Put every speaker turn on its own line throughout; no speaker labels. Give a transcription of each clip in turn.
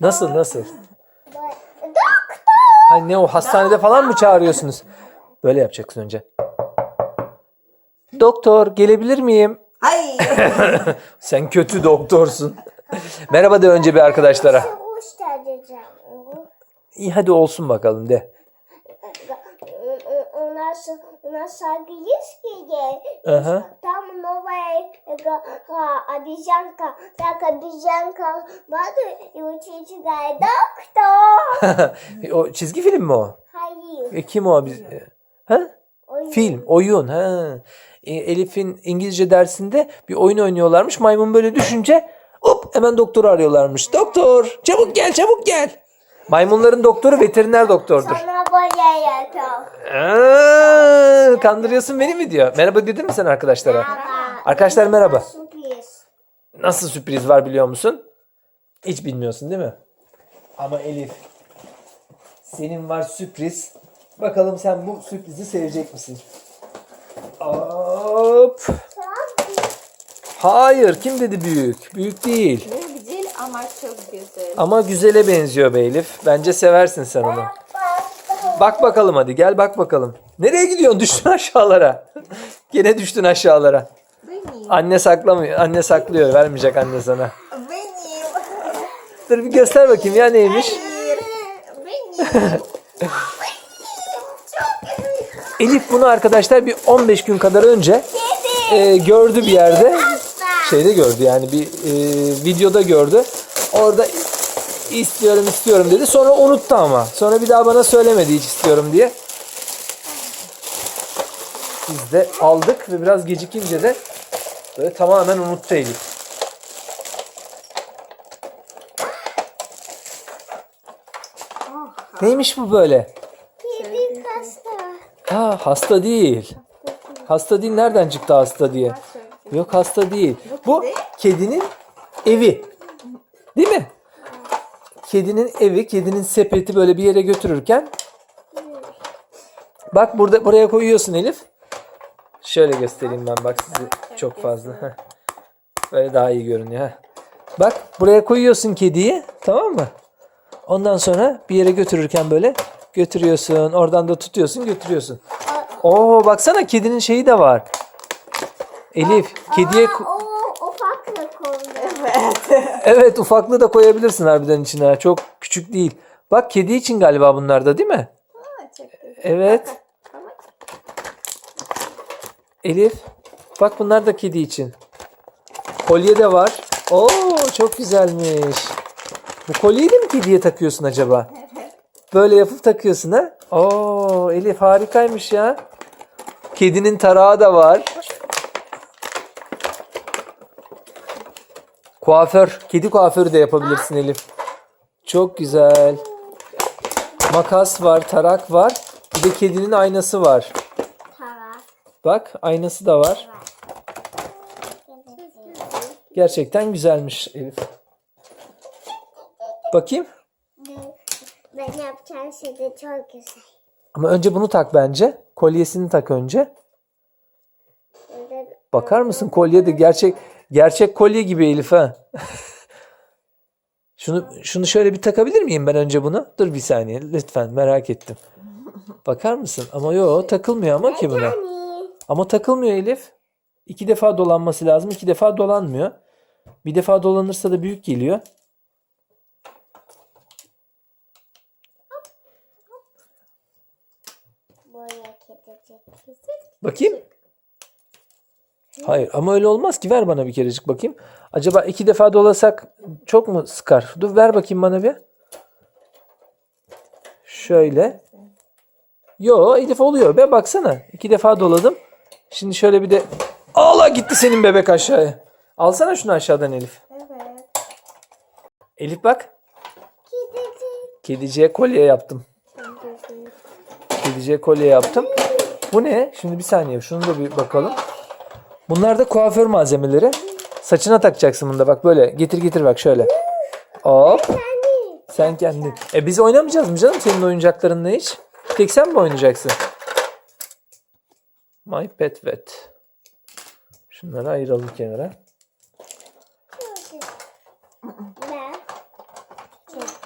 Nasıl nasıl?
Doktor.
Ha, ne o hastanede falan mı çağırıyorsunuz? Böyle yapacaksın önce. Doktor gelebilir miyim?
Ay.
Sen kötü doktorsun. Merhaba de önce bir arkadaşlara. İyi hadi olsun bakalım de
У нас у нас английский есть.
Ага.
Там новая э, а, обезьянка. Так обезьянка смотрит и учитель говорит, доктор.
o çizgi film mi o?
Hayır.
E, kim o? Biz, e, ha?
Oyun.
Film, oyun. Ha. E, Elif'in İngilizce dersinde bir oyun oynuyorlarmış. Maymun böyle düşünce hop hemen doktoru arıyorlarmış. Doktor çabuk gel çabuk gel. Maymunların doktoru veteriner doktordur.
Sana böyle yapıyor.
Aa, kandırıyorsun beni mi diyor. Merhaba dedin mi sen arkadaşlara?
Merhaba.
Arkadaşlar merhaba.
Sürpriz.
Nasıl sürpriz var biliyor musun? Hiç bilmiyorsun değil mi? Ama Elif senin var sürpriz. Bakalım sen bu sürprizi sevecek misin? Hop. Hayır kim dedi büyük? Büyük değil.
Güzel ama çok güzel.
Ama güzele benziyor be Elif. Bence seversin sen onu. Bak bakalım hadi gel bak bakalım. Nereye gidiyorsun? Düştün aşağılara. Gene düştün aşağılara. Anne saklamıyor. Anne saklıyor. Vermeyecek anne sana.
Benim.
Dur bir göster bakayım ya neymiş.
Benim.
Elif bunu arkadaşlar bir 15 gün kadar önce e, gördü bir yerde. Şeyde gördü yani bir e, videoda gördü. Orada istiyorum istiyorum dedi. Sonra unuttu ama. Sonra bir daha bana söylemedi hiç istiyorum diye. Biz de aldık ve biraz gecikince de böyle tamamen unuttu Elif. Neymiş bu böyle?
Kedi hasta.
Ha hasta değil. Hasta değil nereden çıktı hasta diye. Yok hasta değil. Bu kedinin evi. Değil mi? Kedinin evi, kedinin sepeti böyle bir yere götürürken Bak burada buraya koyuyorsun Elif. Şöyle göstereyim ben bak sizi çok fazla. Böyle daha iyi görünüyor. Bak buraya koyuyorsun kediyi tamam mı? Ondan sonra bir yere götürürken böyle götürüyorsun. Oradan da tutuyorsun götürüyorsun. Oo baksana kedinin şeyi de var. Elif kediye
oldu.
Evet ufaklığı da koyabilirsin harbiden içine. Çok küçük değil. Bak kedi için galiba bunlar da değil mi?
Aa, çok güzel.
Evet. Elif bak bunlar da kedi için. Kolye de var. Oo çok güzelmiş. Bu kolyeyi de mi kediye takıyorsun acaba? Böyle yapıp takıyorsun ha? Oo Elif harikaymış ya. Kedinin tarağı da var. Kuaför, kedi kuaförü de yapabilirsin Elif. Çok güzel. Makas var, tarak var. Bir de kedinin aynası var.
Tamam.
Bak aynası da var. Gerçekten güzelmiş Elif. Bakayım.
Ben yapacağım şey de çok güzel.
Ama önce bunu tak bence. Kolyesini tak önce. Bakar mısın kolye de gerçek gerçek kolye gibi Elif ha. şunu şunu şöyle bir takabilir miyim ben önce bunu? Dur bir saniye lütfen merak ettim. Bakar mısın? Ama yo takılmıyor ama ki buna. Ama takılmıyor Elif. İki defa dolanması lazım. iki defa dolanmıyor. Bir defa dolanırsa da büyük geliyor. Bakayım. Hayır ama öyle olmaz ki. Ver bana bir kerecik bakayım. Acaba iki defa dolasak çok mu sıkar? Dur ver bakayım bana bir. Şöyle. Yo Elif oluyor be baksana. İki defa doladım. Şimdi şöyle bir de Allah gitti senin bebek aşağıya. Alsana şunu aşağıdan Elif.
Evet.
Elif bak.
Kedicik.
Kediciye kolye yaptım. Kediciye kolye yaptım. Bu ne? Şimdi bir saniye şunu da bir bakalım. Bunlar da kuaför malzemeleri. Saçına takacaksın bunu da bak böyle. Getir getir bak şöyle. Hop. Sen kendin. E biz oynamayacağız mı canım senin oyuncaklarınla hiç? Tek sen mi oynayacaksın? My Pet Vet. Şunları ayıralım kenara.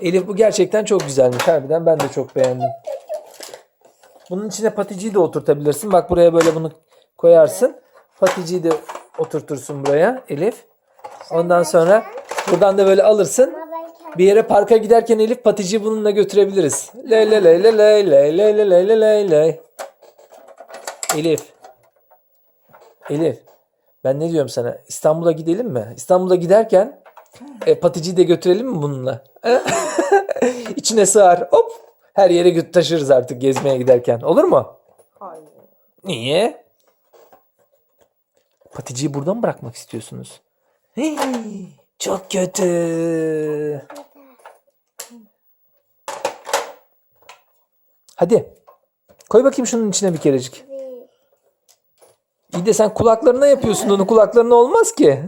Elif bu gerçekten çok güzelmiş. Harbiden ben de çok beğendim. Bunun içine paticiyi de oturtabilirsin. Bak buraya böyle bunu koyarsın. Paticiyi de oturtursun buraya Elif. Ondan sonra buradan da böyle alırsın. Bir yere parka giderken Elif paticiyi bununla götürebiliriz. Ley ley ley ley ley ley ley ley ley ley ley ley. Elif. Elif. Ben ne diyorum sana? İstanbul'a gidelim mi? İstanbul'a giderken e, paticiyi de götürelim mi bununla? İçine sığar. Hop. Her yere taşırız artık gezmeye giderken. Olur mu?
Hayır.
Niye? Paticiyi burada mı bırakmak istiyorsunuz? Hii, çok kötü. Hadi. Koy bakayım şunun içine bir kerecik. İyi de sen kulaklarına yapıyorsun onu. Kulaklarına olmaz ki.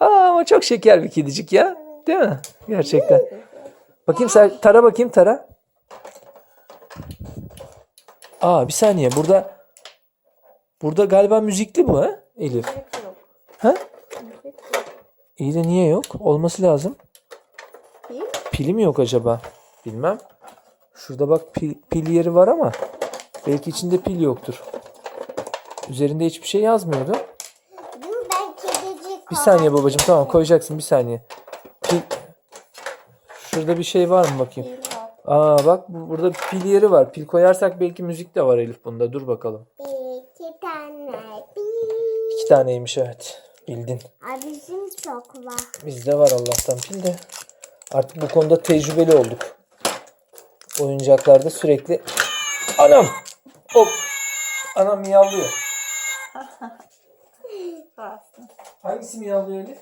Aa, ama çok şeker bir kedicik ya. Değil mi? Gerçekten. Bakayım sen tara bakayım tara. Aa bir saniye burada burada galiba müzikli bu ha Elif.
Yok.
Ha? İyi de niye yok? Olması lazım.
Pil?
Pili mi yok acaba? Bilmem. Şurada bak pil, pil yeri var ama belki içinde pil yoktur. Üzerinde hiçbir şey yazmıyordu.
Dur ben kedicik
Bir saniye babacığım tamam koyacaksın bir saniye. Pil... Şurada bir şey var mı bakayım? Aa bak bu- burada pil yeri var. Pil koyarsak belki müzik de var Elif bunda. Dur bakalım.
Bir.
İki taneymiş evet. Bildin.
Ay bizim çok var.
Bizde var Allah'tan pil de. Artık bu konuda tecrübeli olduk. Oyuncaklarda sürekli anam hop anam miyavlıyor.
Классно.
Hangisi miyavlıyor Elif?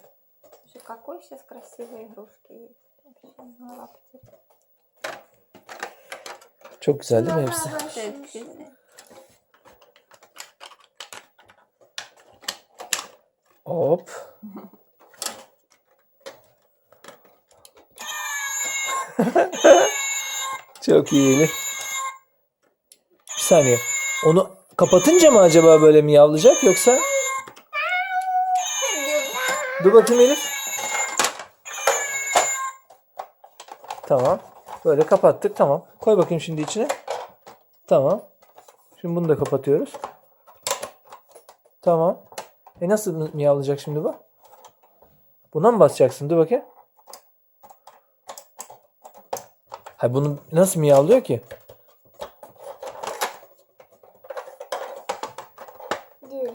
Слушай, какой сейчас красивые игрушки есть. Вообще, на лапте.
Çok güzel değil mi hepsi?
Тетки.
Hop. Çok iyi. Bir saniye. Onu kapatınca mı acaba böyle miyavlayacak yoksa? Dur bakayım Elif. Tamam. Böyle kapattık. Tamam. Koy bakayım şimdi içine. Tamam. Şimdi bunu da kapatıyoruz. Tamam. E nasıl miyavlayacak şimdi bu? Buna mı basacaksın? Dur bakayım. Hayır bunu nasıl miyavlıyor ki?
Dur.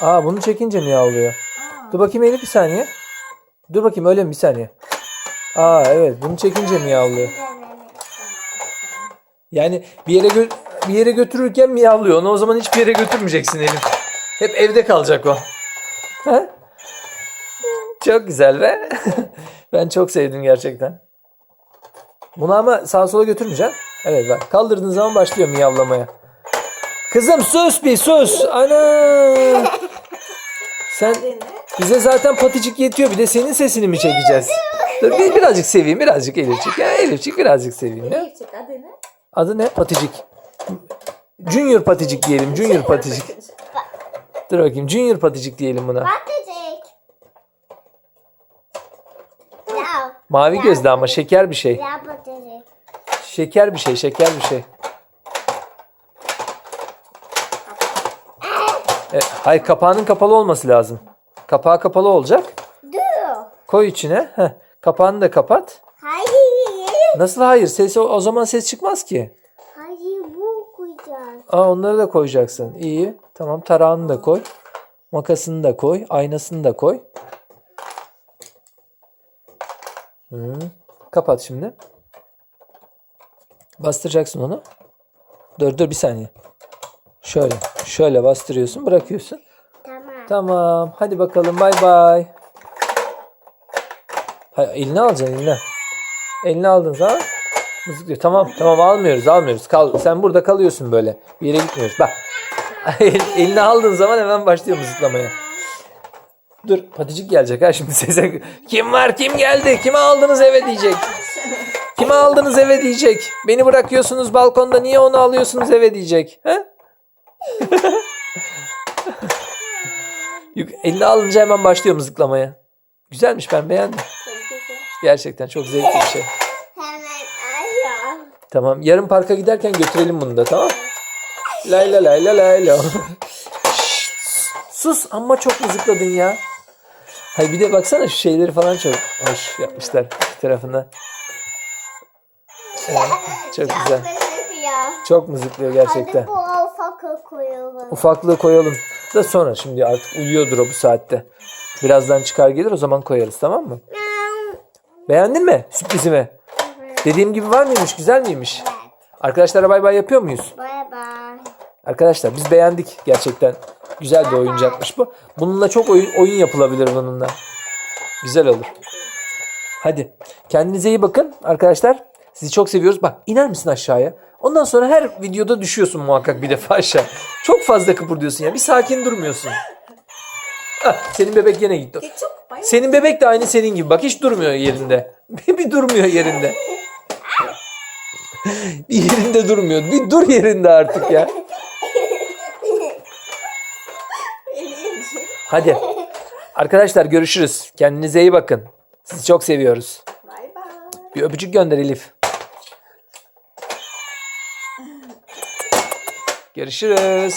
Aa bunu çekince miyavlıyor. Dur bakayım Elif bir saniye. Dur bakayım öyle mi bir saniye. Aa evet bunu çekince miyavlıyor. Yani bir yere gö- bir yere götürürken miyavlıyor. Onu o zaman hiçbir yere götürmeyeceksin Elif. Hep evde kalacak o. He? Çok güzel be. ben çok sevdim gerçekten. Bunu ama sağa sola götürmeyeceksin. Evet bak kaldırdığın zaman başlıyor miyavlamaya. Kızım sus bir sus. Ana. Sen bize zaten paticik yetiyor. Bir de senin sesini mi çekeceğiz? Dur bir, birazcık seveyim birazcık Elifçik. Ya Elifçik birazcık seveyim ya.
Elifçik adı ne?
Adı ne? Paticik. Junior paticik diyelim. Junior paticik. Dur bakayım. Junior paticik diyelim buna.
Patlıcık. Ya.
Mavi gözlü ama şeker bir şey. Şeker bir şey. Şeker bir şey. E, hayır kapağının kapalı olması lazım. Kapağı kapalı olacak. Koy içine. Heh. Kapağını da kapat. Nasıl hayır? Ses o, zaman ses çıkmaz ki.
Hayır bu koyacağız.
Aa onları da koyacaksın. İyi. Tamam tarağını da koy. Makasını da koy. Aynasını da koy. Hı. Kapat şimdi. Bastıracaksın onu. Dur dur bir saniye. Şöyle. Şöyle bastırıyorsun. Bırakıyorsun.
Tamam.
Tamam. Hadi bakalım. Bay bay. Hayır, elini alacaksın eline. Elini aldın zaman mızıklıyor. Tamam tamam almıyoruz almıyoruz. Kal, sen burada kalıyorsun böyle. Bir yere gitmiyoruz. Bak. elini aldığın zaman hemen başlıyor mızıklamaya. Dur paticik gelecek ha şimdi sese. Kim var kim geldi? Kime aldınız eve diyecek. Kime aldınız eve diyecek. Beni bırakıyorsunuz balkonda niye onu alıyorsunuz eve diyecek. He? Eline alınca hemen başlıyor mızıklamaya. Güzelmiş ben beğendim. Gerçekten çok zevkli bir şey. Tamam. Yarın parka giderken götürelim bunu da tamam Lay la lay la lay la. Şşt, Sus amma çok mızıkladın ya. Hayır bir de baksana şu şeyleri falan çok hoş yapmışlar iki tarafına. Evet, çok güzel. Çok mızıklıyor gerçekten. Ufaklığı koyalım da sonra şimdi artık uyuyordur o bu saatte. Birazdan çıkar gelir o zaman koyarız tamam mı? Beğendin mi sürprizimi? Dediğim gibi var mıymış güzel miymiş?
Evet.
Arkadaşlara bay bay yapıyor muyuz?
Bay bay.
Arkadaşlar biz beğendik gerçekten. Güzel bir oyuncakmış bu. Bununla çok oyun, oyun yapılabilir bununla. Güzel olur. Hadi kendinize iyi bakın arkadaşlar. Sizi çok seviyoruz. Bak iner misin aşağıya? Ondan sonra her videoda düşüyorsun muhakkak bir defa aşağı. Çok fazla kıpırdıyorsun ya. Bir sakin durmuyorsun. Ah, senin bebek yine gitti.
E.
Senin bebek de aynı senin gibi. Bak hiç durmuyor yerinde. bir durmuyor yerinde. bir yerinde durmuyor. Bir dur yerinde artık ya. Hadi. Arkadaşlar görüşürüz. Kendinize iyi bakın. Sizi çok seviyoruz.
Bay bay.
Bir öpücük gönder Elif. Görüşürüz.